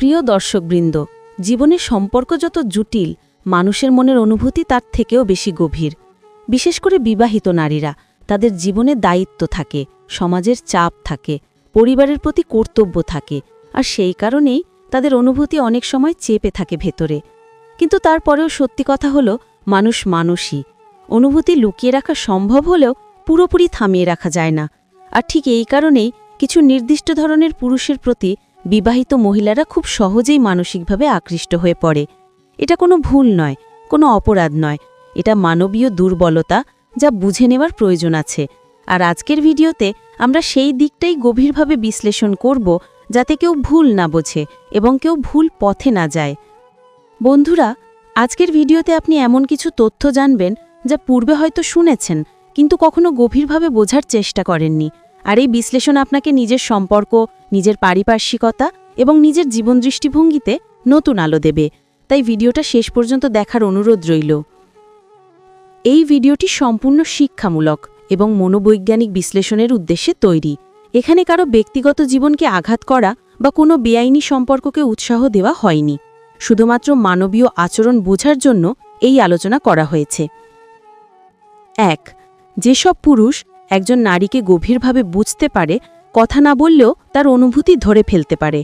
প্রিয় দর্শকবৃন্দ, জীবনের সম্পর্ক যত জটিল, মানুষের মনের অনুভূতি তার থেকেও বেশি গভীর। বিশেষ করে বিবাহিত নারীরা, তাদের জীবনে দায়িত্ব থাকে, সমাজের চাপ থাকে, পরিবারের প্রতি কর্তব্য থাকে, আর সেই কারণেই তাদের অনুভূতি অনেক সময় চেপে থাকে ভেতরে। কিন্তু তারপরেও সত্যি কথা হলো, মানুষ মানুষই। অনুভূতি লুকিয়ে রাখা সম্ভব হলেও পুরোপুরি থামিয়ে রাখা যায় না। আর ঠিক এই কারণেই কিছু নির্দিষ্ট ধরনের পুরুষের প্রতি বিবাহিত মহিলারা খুব সহজেই মানসিকভাবে আকৃষ্ট হয়ে পড়ে। এটা কোনো ভুল নয়, কোনো অপরাধ নয়। এটা মানবীয় দুর্বলতা যা বুঝে নেওয়ার প্রয়োজন আছে। আর আজকের ভিডিওতে আমরা সেই দিকটাই গভীরভাবে বিশ্লেষণ করব যাতে কেউ ভুল না বোঝে এবং কেউ ভুল পথে না যায়। বন্ধুরা, আজকের ভিডিওতে আপনি এমন কিছু তথ্য জানবেন যা পূর্বে হয়তো শুনেছেন, কিন্তু কখনো গভীরভাবে বোঝার চেষ্টা করেননি। আর এই বিশ্লেষণ আপনাকে নিজের সম্পর্ক, নিজের পারিপার্শ্বিকতা এবং নিজের জীবন দৃষ্টিভঙ্গিতে নতুন আলো দেবে। তাই ভিডিওটা শেষ পর্যন্ত দেখার অনুরোধ রইল। এই ভিডিওটি সম্পূর্ণ শিক্ষামূলক এবং মনোবৈজ্ঞানিক বিশ্লেষণের উদ্দেশ্যে তৈরি। এখানে কারও ব্যক্তিগত জীবনকে আঘাত করা বা কোনো বেআইনি সম্পর্ককে উৎসাহ দেওয়া হয়নি। শুধুমাত্র মানবীয় আচরণ বোঝার জন্য এই আলোচনা করা হয়েছে। এক, যেসব পুরুষ একজন নারীকে গভীরভাবে বুঝতে পারে, কথা না বললেও তার অনুভূতি ধরে ফেলতে পারে।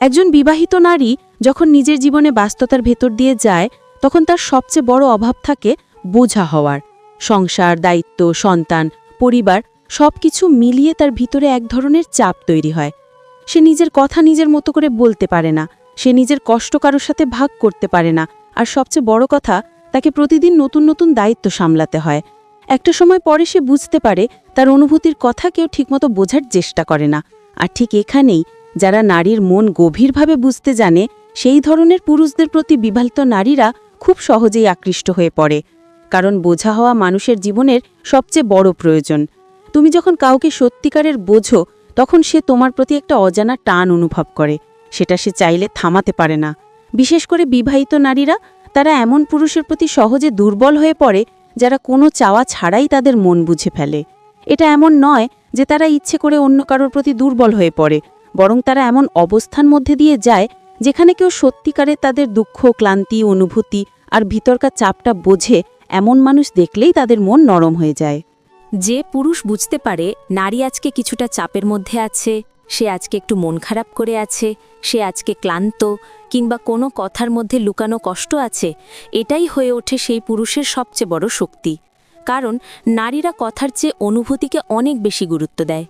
একজন বিবাহিত নারী যখন নিজের জীবনে বাস্ততার ভেতর দিয়ে যায়, তখন তার সবচেয়ে বড় অভাব থাকে বোঝা হওয়ার। সংসার, দায়িত্ব, সন্তান, পরিবার সবকিছু মিলিয়ে তার ভিতরে এক ধরনের চাপ তৈরি হয়। সে নিজের কথা নিজের মতো করে বলতে পারে না, সে নিজের কষ্ট কারোর সাথে ভাগ করতে পারে না, আর সবচেয়ে বড় কথা, তাকে প্রতিদিন নতুন নতুন দায়িত্ব সামলাতে হয়। একটা সময় পরে সে বুঝতে পারে তার অনুভূতির কথা কেউ ঠিকমতো বোঝার চেষ্টা করে না। আর ঠিক এখানেই যারা নারীর মন গভীরভাবে বুঝতে জানে, সেই ধরনের পুরুষদের প্রতি বিবাহিত নারীরা খুব সহজেই আকৃষ্ট হয়ে পড়ে। কারণ বোঝা হওয়া মানুষের জীবনের সবচেয়ে বড় প্রয়োজন। তুমি যখন কাউকে সত্যিকারের বোঝো, তখন সে তোমার প্রতি একটা অজানা টান অনুভব করে। সেটা সে চাইলে থামাতে পারে না। বিশেষ করে বিবাহিত নারীরা, তারা এমন পুরুষের প্রতি সহজে দুর্বল হয়ে পড়ে যারা কোনো চাওয়া ছাড়াই তাদের মন বুঝে ফেলে। এটা এমন নয় যে তারা ইচ্ছে করে অন্য কারোর প্রতি দুর্বল হয়ে পড়ে, বরং তারা এমন অবস্থান মধ্যে দিয়ে যায় যেখানে কেউ সত্যিকারে তাদের দুঃখ, ক্লান্তি, অনুভূতি আর ভিতরকার চাপটা বোঝে এমন মানুষ দেখলেই তাদের মন নরম হয়ে যায়। যে পুরুষ বুঝতে পারে নারী আজকে কিছুটা চাপের মধ্যে আছে সে আজকে একটু মন খারাপ করে আছে, সে আজকে ক্লান্ত, কিংবা কোনো কথার মধ্যে লুকানো কষ্ট আছে, এটাই হয়ে ওঠে সেই পুরুষের সবচেয়ে বড় শক্তি। কারণ নারীরা কথার চেয়ে অনুভূতিকে অনেক বেশি গুরুত্ব দেয়।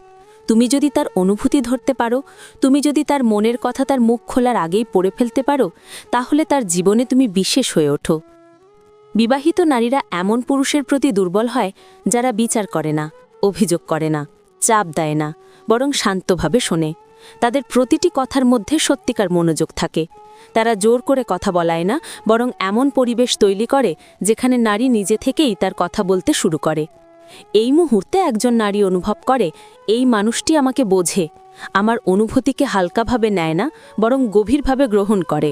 তুমি যদি তার অনুভূতি ধরতে পারো, তুমি যদি তার মনের কথা তার মুখ খোলার আগেই পড়ে ফেলতে পারো, তাহলে তার জীবনে তুমি বিশেষ হয়ে ওঠো। বিবাহিত নারীরা এমন পুরুষের প্রতি দুর্বল হয়, যারা বিচার করে না, অভিযোগ করে না, চাপ দেয় না বরং শান্তভাবে শোনে। তাদের প্রতিটি কথার মধ্যে সত্যিকার মনোযোগ থাকে। তারা জোর করে কথা বলায় না, বরং এমন পরিবেশ তৈরি করে, যেখানে নারী নিজে থেকেই তার কথা বলতে শুরু করে। এই মুহূর্তে একজন নারী অনুভব করে, এই মানুষটি আমাকে বোঝে। আমার অনুভূতিকে হালকাভাবে নেয় না, বরং গভীরভাবে গ্রহণ করে।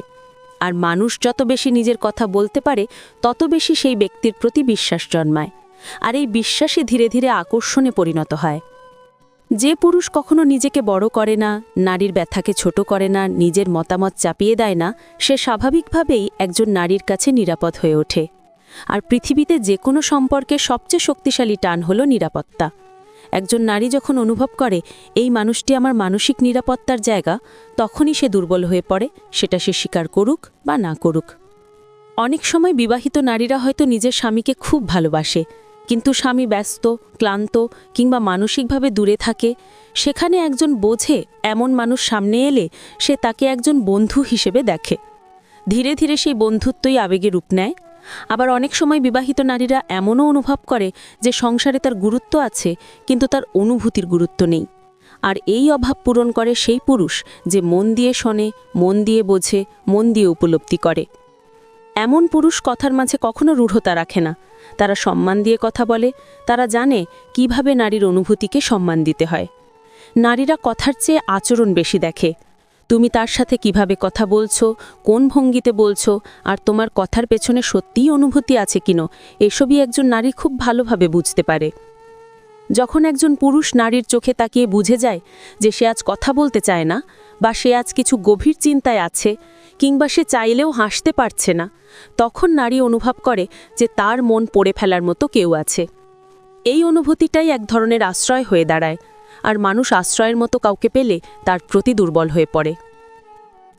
আর মানুষ যত বেশি নিজের কথা বলতে পারে, তত বেশি সেই ব্যক্তির প্রতি বিশ্বাস জন্মায়। আর এই বিশ্বাসই ধীরে ধীরে আকর্ষণে পরিণত হয়। যে পুরুষ কখনো নিজেকে বড় করে না, নারীর ব্যথাকে ছোট করে না, নিজের মতামত চাপিয়ে দেয় না, সে স্বাভাবিকভাবেই একজন নারীর কাছে নিরাপদ হয়ে ওঠে। আর পৃথিবীতে যে কোনো সম্পর্কে সবচেয়ে শক্তিশালী টান হল নিরাপত্তা। একজন নারী যখন অনুভব করে, এই মানুষটি আমার মানসিক নিরাপত্তার জায়গা তখনই সে দুর্বল হয়ে পড়ে, সেটা সে স্বীকার করুক বা না করুক। অনেক সময় বিবাহিত নারীরা হয়তো নিজের স্বামীকে খুব ভালোবাসে কিন্তু স্বামী ব্যস্ত, ক্লান্ত কিংবা মানসিকভাবে দূরে থাকে, সেখানে একজন বোঝে এমন মানুষ সামনে এলে সে তাকে একজন বন্ধু হিসেবে দেখে। ধীরে ধীরে সেই বন্ধুত্বই আবেগে রূপ নেয়। আবার অনেক সময় বিবাহিত নারীরা এমনও অনুভব করে যে সংসারে তার গুরুত্ব আছে, কিন্তু তার অনুভূতির গুরুত্ব নেই। আর এই অভাব পূরণ করে সেই পুরুষ যে মন দিয়ে শোনে, মন দিয়ে বোঝে, মন দিয়ে উপলব্ধি করে। এমন পুরুষ কথার মাঝে কখনো রূঢ়তা রাখে না। তারা সম্মান দিয়ে কথা বলে, তারা জানে কীভাবে নারীর অনুভূতিকে সম্মান দিতে হয়। নারীরা কথার চেয়ে আচরণ বেশি দেখে। তুমি তার সাথে কীভাবে কথা বলছো, কোন ভঙ্গিতে বলছো, আর তোমার কথার পেছনে সত্যিই অনুভূতি আছে কিনো, এসবই একজন নারী খুব ভালোভাবে বুঝতে পারে। যখন একজন পুরুষ নারীর চোখে তাকিয়ে বুঝে যায় যে সে আজ কথা বলতে চায় না, বা সে আজ কিছু গভীর চিন্তায় আছে, কিংবা সে চাইলেও হাসতে পারছে না, তখন নারী অনুভব করে যে তার মন পড়ে ফেলার মতো কেউ আছে। এই অনুভূতিটাই এক ধরনের আশ্রয় হয়ে দাঁড়ায়, আর মানুষ আশ্রয়ের মতো কাউকে পেলে তার প্রতি দুর্বল হয়ে পড়ে।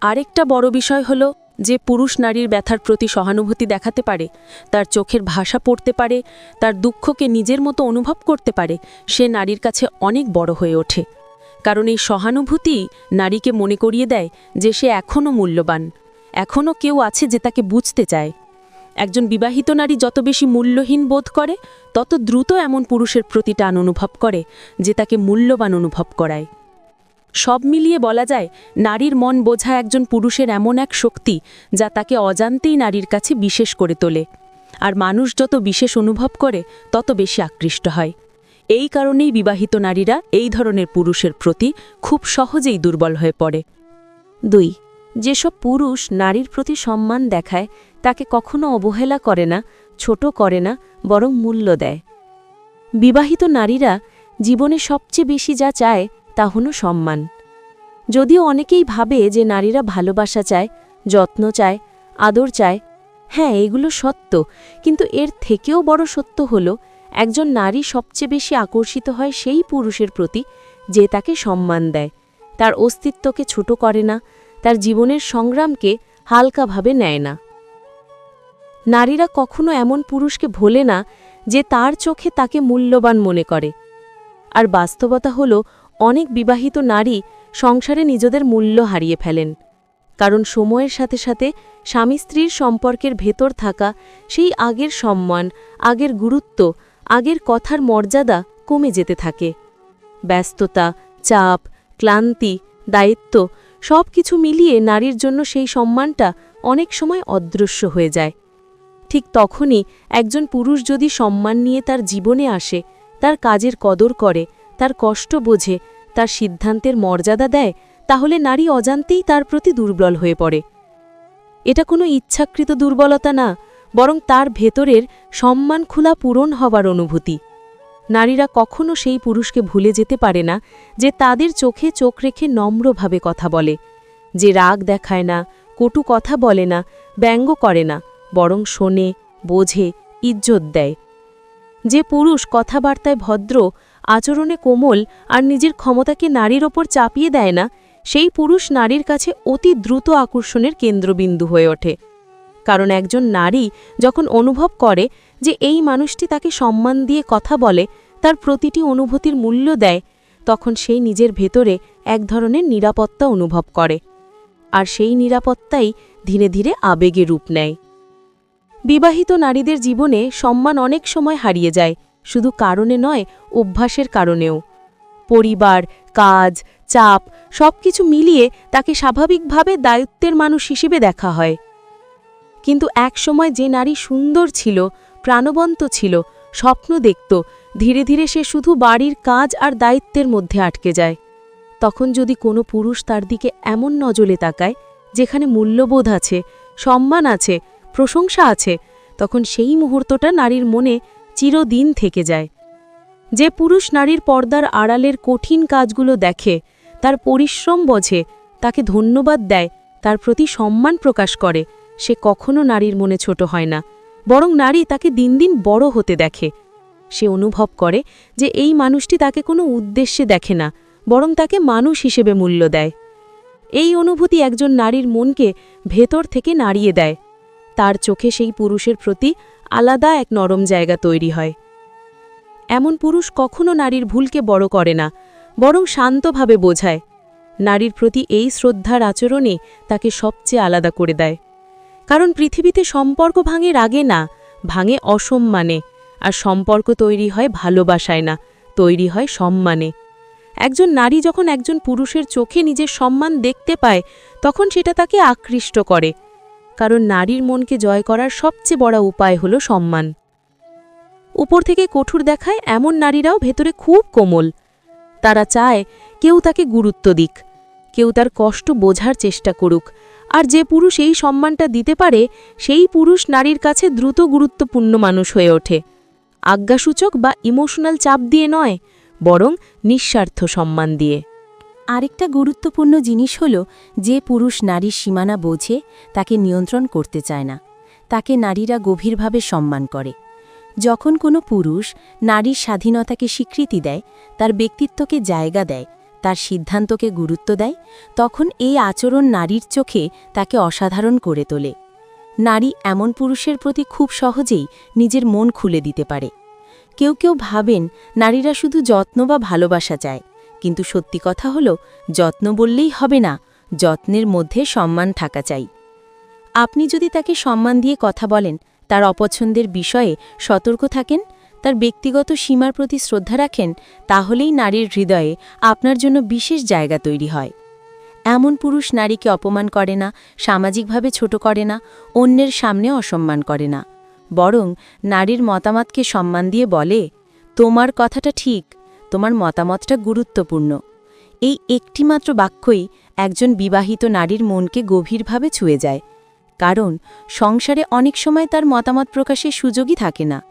আরেকটা বড় বিষয় হলো যে পুরুষ নারীর ব্যথার প্রতি সহানুভূতি দেখাতে পারে, তার চোখের ভাষা পড়তে পারে, তার দুঃখকে নিজের মতো অনুভব করতে পারে, সে নারীর কাছে অনেক বড় হয়ে ওঠে। কারণ এই সহানুভূতি নারীকে মনে করিয়ে দেয় যে সে এখনও মূল্যবান, এখনও কেউ আছে যে তাকে বুঝতে চায়। একজন বিবাহিত নারী যত বেশি মূল্যহীন বোধ করে, তত দ্রুত এমন পুরুষের প্রতি টান অনুভব করে, যে তাকে মূল্যবান অনুভব করায়। সব মিলিয়ে বলা যায়, নারীর মন বোঝা একজন পুরুষের এমন এক শক্তি যা তাকে অজান্তেই নারীর কাছে বিশেষ করে তোলে। আর মানুষ যত বিশেষ অনুভব করে, তত বেশি আকৃষ্ট হয়। এই কারণেই বিবাহিত নারীরা এই ধরনের পুরুষের প্রতি খুব সহজেই দুর্বল হয়ে পড়ে। দুই, যেসব পুরুষ নারীর প্রতি সম্মান দেখায়, তাকে কখনো অবহেলা করে না, ছোট করে না, বরং মূল্য দেয়। বিবাহিত নারীরা জীবনে সবচেয়ে বেশি যা চায় তা হলো সম্মান। যদিও অনেকেই ভাবে যে নারীরা ভালোবাসা চায়, যত্ন চায়, আদর চায় হ্যাঁ এগুলো সত্য, কিন্তু এর থেকেও বড় সত্য হল, একজন নারী সবচেয়ে বেশি আকর্ষিত হয় সেই পুরুষের প্রতি যে তাকে সম্মান দেয়। তার অস্তিত্বকে ছোট করে না, তার জীবনের সংগ্রামকে হালকাভাবে নেয় না। নারীরা কখনো এমন পুরুষকে ভোলে না যে তার চোখে তাকে মূল্যবান মনে করে। আর বাস্তবতা হল অনেক বিবাহিত নারী সংসারে নিজেদের মূল্য হারিয়ে ফেলেন। কারণ সময়ের সাথে সাথে স্বামী স্ত্রীর সম্পর্কের ভেতর থাকা সেই আগের সম্মান, আগের গুরুত্ব, আগের কথার মর্যাদা কমে যেতে থাকে। ব্যস্ততা, চাপ, ক্লান্তি, দায়িত্ব সব কিছু মিলিয়ে নারীর জন্য সেই সম্মানটা অনেক সময় অদৃশ্য হয়ে যায়। ঠিক তখনই একজন পুরুষ যদি সম্মান নিয়ে তার জীবনে আসে, তার কাজের কদর করে তার কষ্ট বোঝে, তার সিদ্ধান্তের মর্যাদা দেয়, তাহলে নারী অজান্তেই তার প্রতি দুর্বল হয়ে পড়ে। এটা কোনো ইচ্ছাকৃত দুর্বলতা না, বরং তার ভেতরের সম্মান খোলা পূরণ হবার অনুভূতি। নারীরা কখনো সেই পুরুষকে ভুলে যেতে পারে না, যে তাদের চোখে চোখ রেখে নম্রভাবে কথা বলে। যে রাগ দেখায় না, কটু কথা বলে না, ব্যঙ্গ করে না, বরং শোনে, বোঝে, ইজ্জত দেয়। যে পুরুষ কথাবার্তায় ভদ্র আচরণে কোমল আর নিজের ক্ষমতাকে নারীর ওপর চাপিয়ে দেয় না, সেই পুরুষ নারীর কাছে অতি দ্রুত আকর্ষণের কেন্দ্রবিন্দু হয়ে ওঠে। কারণ একজন নারী যখন অনুভব করে যে এই মানুষটি তাকে সম্মান দিয়ে কথা বলে, তার প্রতিটি অনুভূতির মূল্য দেয়, তখন সেই নিজের ভেতরে এক ধরনের নিরাপত্তা অনুভব করে। আর সেই নিরাপত্তাই ধীরে ধীরে আবেগে রূপ নেয়। বিবাহিত নারীদের জীবনে সম্মান অনেক সময় হারিয়ে যায় শুধু কারণে নয়, অভ্যাসের কারণেও। পরিবার, কাজ, চাপ, সবকিছু মিলিয়ে তাকে স্বাভাবিকভাবে দায়িত্বের মানুষ হিসেবে দেখা হয়। কিন্তু একসময় যে নারী সুন্দর ছিল, প্রাণবন্ত ছিল, স্বপ্ন দেখত, ধীরে ধীরে সে শুধু বাড়ির কাজ আর দায়িত্বের মধ্যে আটকে যায়। তখন যদি কোনো পুরুষ তার দিকে এমন নজরে তাকায়, যেখানে মূল্যবোধ আছে, সম্মান আছে, প্রশংসা আছে, তখন সেই মুহূর্তটা নারীর মনে চিরদিন থেকে যায়। যে পুরুষ নারীর পর্দার আড়ালের কঠিন কাজগুলো দেখে, তার পরিশ্রম বোঝে, তাকে ধন্যবাদ দেয়, তার প্রতি সম্মান প্রকাশ করে, সে কখনো নারীর মনে ছোট হয় না। বরং নারী তাকে দিন দিন বড় হতে দেখে। সে অনুভব করে যে এই মানুষটি তাকে কোনো উদ্দেশ্যে দেখে না, বরং তাকে মানুষ হিসেবে মূল্য দেয়। এই অনুভূতি একজন নারীর মনকে ভেতর থেকে নাড়িয়ে দেয়। তার চোখে সেই পুরুষের প্রতি আলাদা এক নরম জায়গা তৈরি হয়। এমন পুরুষ কখনো নারীর ভুলকে বড় করে না, বরং শান্তভাবে বোঝায়। নারীর প্রতি এই শ্রদ্ধার আচরণে তাকে সবচেয়ে আলাদা করে দেয়। কারণ পৃথিবীতে সম্পর্ক ভাঙে রাগে না, ভাঙে অসম্মানে, আর সম্পর্ক তৈরি হয় ভালোবাসায় না, তৈরি হয় সম্মানে। একজন নারী যখন একজন পুরুষের চোখে নিজের সম্মান দেখতে পায়, তখন সেটা তাকে আকৃষ্ট করে। কারণ নারীর মনকে জয় করার সবচেয়ে বড় উপায় হল সম্মান। উপর থেকে কঠোর দেখায় এমন নারীরাও ভেতরে খুব কোমল। তারা চায় কেউ তাকে গুরুত্ব দিক, কেউ তার কষ্ট বোঝার চেষ্টা করুক, আর যে পুরুষ এই সম্মানটা দিতে পারে, সেই পুরুষ নারীর কাছে দ্রুত গুরুত্বপূর্ণ মানুষ হয়ে ওঠে। আজ্ঞাসূচক বা ইমোশনাল চাপ দিয়ে নয়, বরং নিঃস্বার্থ সম্মান দিয়ে। আরেকটা গুরুত্বপূর্ণ জিনিস হল যে পুরুষ নারীর সীমানা বোঝে, তাকে নিয়ন্ত্রণ করতে চায় না। তাকে নারীরা গভীরভাবে সম্মান করে। যখন কোনো পুরুষ নারীর স্বাধীনতাকে স্বীকৃতি দেয়, তার ব্যক্তিত্বকে জায়গা দেয়, তার সিদ্ধান্তকে গুরুত্ব দেয়, তখন এই আচরণ নারীর চোখে তাকে অসাধারণ করে তোলে। নারী এমন পুরুষের প্রতি খুব সহজেই নিজের মন খুলে দিতে পারে। কেউ কেউ ভাবেন, নারীরা শুধু যত্ন বা ভালোবাসা চায়। কিন্তু সত্যি কথা হল, যত্ন বললেই হবে না, যত্নের মধ্যে সম্মান থাকা চাই। আপনি যদি তাকে সম্মান দিয়ে কথা বলেন, তার অপছন্দের বিষয়ে সতর্ক থাকেন, তার ব্যক্তিগত সীমার প্রতি শ্রদ্ধা রাখেন, তাহলেই নারীর হৃদয়ে আপনার জন্য বিশেষ জায়গা তৈরি হয়। এমন পুরুষ নারীকে অপমান করে না, সামাজিকভাবে ছোট করে না, অন্যের সামনে অসম্মান করে না। বরং নারীর মতামতকে সম্মান দিয়ে বলে, তোমার কথাটা ঠিক তোমার মতামতটা গুরুত্বপূর্ণ। এই একটিমাত্র বাক্যই একজন বিবাহিত নারীর মনকে গভীরভাবে ছুঁয়ে যায়। কারণ, সংসারে অনেক সময় তার মতামত প্রকাশের সুযোগই থাকে না।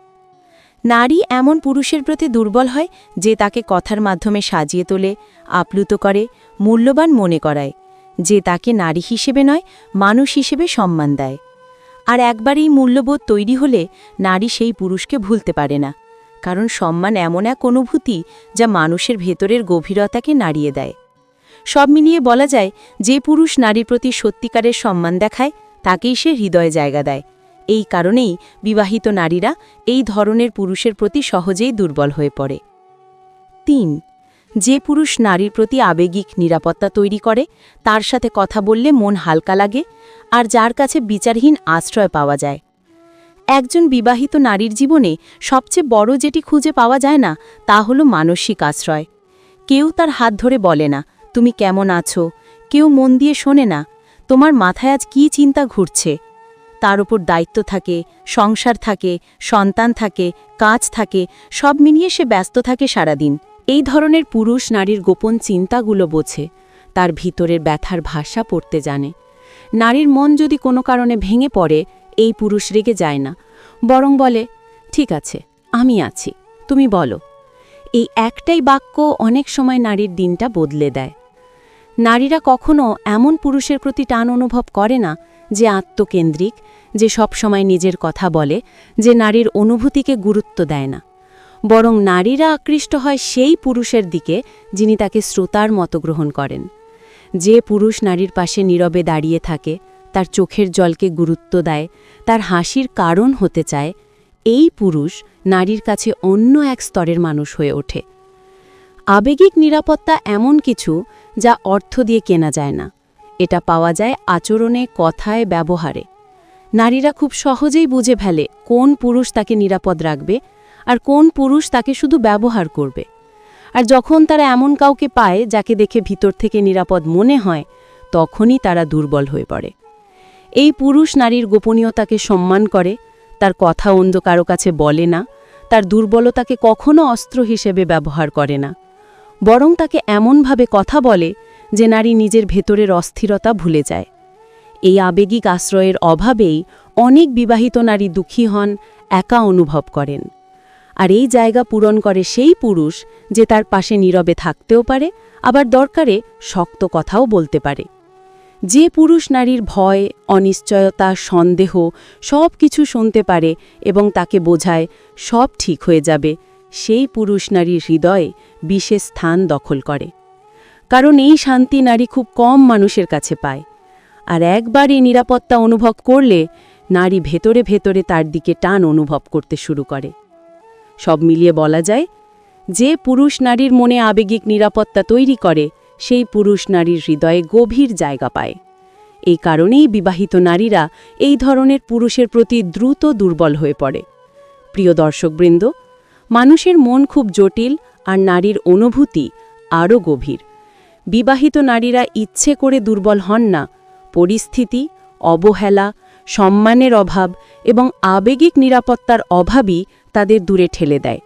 নারী এমন পুরুষের প্রতি দুর্বল হয় যে তাকে কথার মাধ্যমে সাজিয়ে তোলে, আপ্লুত করে, মূল্যবান মনে করায়, যে তাকে নারী হিসেবে নয়, মানুষ হিসেবে সম্মান দেয়। আর একবার এই মূল্যবোধ তৈরি হলে নারী সেই পুরুষকে ভুলতে পারে না। কারণ সম্মান এমন এক অনুভূতি যা মানুষের ভেতরের গভীরতাকে নাড়িয়ে দেয়। সব মিলিয়ে বলা যায়, যে পুরুষ নারীর প্রতি সত্যিকারের সম্মান দেখায়, তাকেই সে হৃদয়ে জায়গা দেয়। এই কারণেই বিবাহিত নারীরা এই ধরনের পুরুষের প্রতি সহজেই দুর্বল হয়ে পড়ে। তিন, যে পুরুষ নারীর প্রতি আবেগিক নিরাপত্তা তৈরি করে, তার সাথে কথা বললে মন হালকা লাগে, আর যার কাছে বিচারহীন আশ্রয় পাওয়া যায়। একজন বিবাহিত নারীর জীবনে সবচেয়ে বড় যেটি খুঁজে পাওয়া যায় না, তা হল মানসিক আশ্রয়। কেউ তার হাত ধরে বলে না, তুমি কেমন আছো? কেউ মন দিয়ে শোনে না, তোমার মাথায় আজ কী চিন্তা ঘুরছে? তার উপর দায়িত্ব থাকে, সংসার থাকে, সন্তান থাকে, কাজ থাকে, সব মিলিয়ে সে ব্যস্ত থাকে সারাদিন। এই ধরনের পুরুষ নারীর গোপন চিন্তাগুলো বোঝে, তার ভিতরের ব্যথার ভাষা পড়তে জানে। নারীর মন যদি কোনো কারণে ভেঙে পড়ে এই পুরুষ রেগে যায় না। বরং বলে, ঠিক আছে, আমি আছি, তুমি বলো। এই একটাই বাক্য অনেক সময় নারীর দিনটা বদলে দেয়। নারীরা কখনো এমন পুরুষের প্রতি টান অনুভব করে না যে আত্মকেন্দ্রিক, যে সবসময় নিজের কথা বলে, যে নারীর অনুভূতিকে গুরুত্ব দেয় না। বরং নারীরা আকৃষ্ট হয় সেই পুরুষের দিকে যিনি তাকে শ্রোতার মতো গ্রহণ করেন। যে পুরুষ নারীর পাশে নীরবে দাঁড়িয়ে থাকে তার চোখের জলকে গুরুত্ব দেয়, তার হাসির কারণ হতে চায়, এই পুরুষ নারীর কাছে অন্য এক স্তরের মানুষ হয়ে ওঠে। আবেগিক নিরাপত্তা এমন কিছু যা অর্থ দিয়ে কেনা যায় না। এটা পাওয়া যায় আচরণে, কথায়, ব্যবহারে। নারীরা খুব সহজেই বুঝে ফেলে কোন পুরুষ তাকে নিরাপদ রাখবে আর কোন পুরুষ তাকে শুধু ব্যবহার করবে। আর যখন তারা এমন কাউকে পায় যাকে দেখে ভিতর থেকে নিরাপদ মনে হয়, তখনই তারা দুর্বল হয়ে পড়ে। এই পুরুষ নারীর গোপনীয়তাকে সম্মান করে, তার কথা অন্য কারও কাছে বলে না, তার দুর্বলতাকে কখনো অস্ত্র হিসেবে ব্যবহার করে না। বরং তাকে এমনভাবে কথা বলে যে নারী নিজের ভেতরের অস্থিরতা ভুলে যায়। এই আবেগিক আশ্রয়ের অভাবেই অনেক বিবাহিত নারী দুঃখী হন, একা অনুভব করেন। আর এই জায়গা পূরণ করে সেই পুরুষ যে তার পাশে নীরবে থাকতেও পারে, আবার দরকারে শক্ত কথাও বলতে পারে। যে পুরুষ নারীর ভয়, অনিশ্চয়তা, সন্দেহ সব কিছু শুনতে পারে এবং তাকে বোঝায়, সব ঠিক হয়ে যাবে। সেই পুরুষ নারীর হৃদয়ে বিশেষ স্থান দখল করে। কারণ এই শান্তি নারী খুব কম মানুষের কাছে পায়। আর একবার এই নিরাপত্তা অনুভব করলে, নারী ভেতরে ভেতরে তার দিকে টান অনুভব করতে শুরু করে। সব মিলিয়ে বলা যায়, যে পুরুষ নারীর মনে আবেগিক নিরাপত্তা তৈরি করে সেই পুরুষ নারীর হৃদয়ে গভীর জায়গা পায়। এই কারণেই বিবাহিত নারীরা এই ধরনের পুরুষের প্রতি দ্রুত দুর্বল হয়ে পড়ে। প্রিয় দর্শকবৃন্দ, মানুষের মন খুব জটিল আর নারীর অনুভূতি আরও গভীর। বিবাহিত নারীরা ইচ্ছে করে দুর্বল হন না। পরিস্থিতি, অবহেলা, সম্মানের অভাব এবং আবেগিক নিরাপত্তার অভাবই তাদের দূরে ঠেলে দেয়।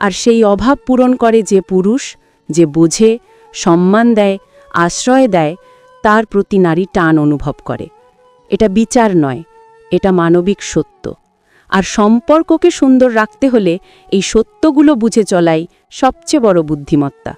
আর সেই অভাব পূরণ করে যে পুরুষ, যে বুঝে সম্মান দেয়, আশ্রয় দেয়, তার প্রতি নারী টান অনুভব করে। এটা বিচার নয়, এটা মানবিক সত্য। আর সম্পর্ককে সুন্দর রাখতে হলে এই সত্যগুলো বুঝে চলাই সবচেয়ে বড় বুদ্ধিমত্তা।